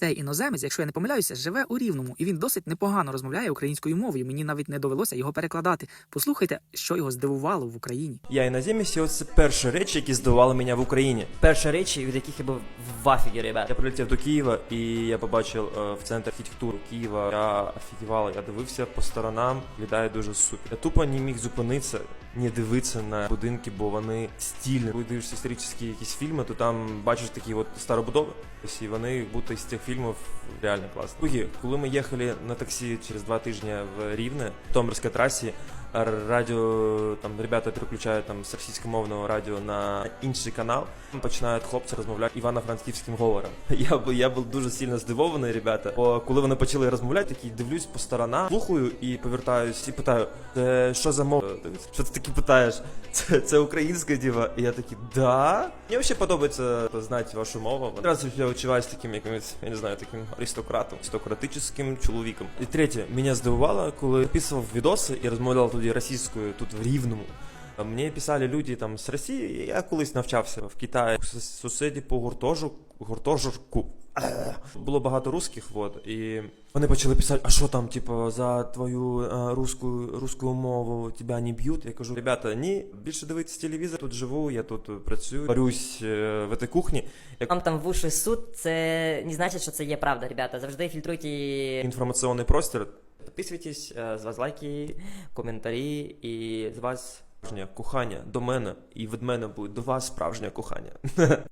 Цей іноземець, якщо я не помиляюся, живе у рівному, і він досить непогано розмовляє українською мовою. Мені навіть не довелося його перекладати. Послухайте, що його здивувало в Україні. Я іноземець, і це перші речі, які здивували мене в Україні. Перші речі, від яких я був в афігі, ребят. Я прилетів до Києва і я побачив е, в центр архітектури Києва. Я офігівала, я дивився по сторонам, виглядає дуже супер. Я тупо не міг зупинитися, не дивитися на будинки, бо вони стільні. Коли дивишся історичні якісь фільми, то там бачиш такі от старобудови. І вони бути з цих фільмів реально класні. Другі, коли ми їхали на таксі через два тижні в Рівне, в Томерській трасі, радіо там ребята переключають там з російськомовного радіо на інший канал. Починають хлопці розмовляти івано-франківським говором. Я я був дуже сильно здивований, ребята. Бо коли вони почали розмовляти, такий дивлюсь по сторонам, слухаю і повертаюсь і питаю, це що за мова? Що ти таки питаєш? Це, це українська діва? І я такий, да. Мені взагалі подобається знати вашу мову. Одразу я відчуваюсь таким якимось, я не знаю, таким аристократом, аристократичним чоловіком. І третє, мене здивувало, коли записував відоси і розмовляв тоді російською тут в Рівному. Мені писали люди там з Росії, я колись навчався в Китаї. Сус- Сусіді по гуртожу, гуртожитку. Було багато русських, вот, і вони почали писати, а що там, типу, за твою е, русську, русську мову тебе не б'ють? Я кажу, ребята, ні, більше дивитись телевізор, тут живу, я тут е, працюю, варюсь е, в цій кухні. Як Вам там в уші суд, це не значить, що це є правда, ребята. Завжди фільтруйте інформаційний простір, Підписуйтесь, е, з вас лайки, коментарі і з вас справжнє кохання до мене, і від мене буде до вас справжнє кохання.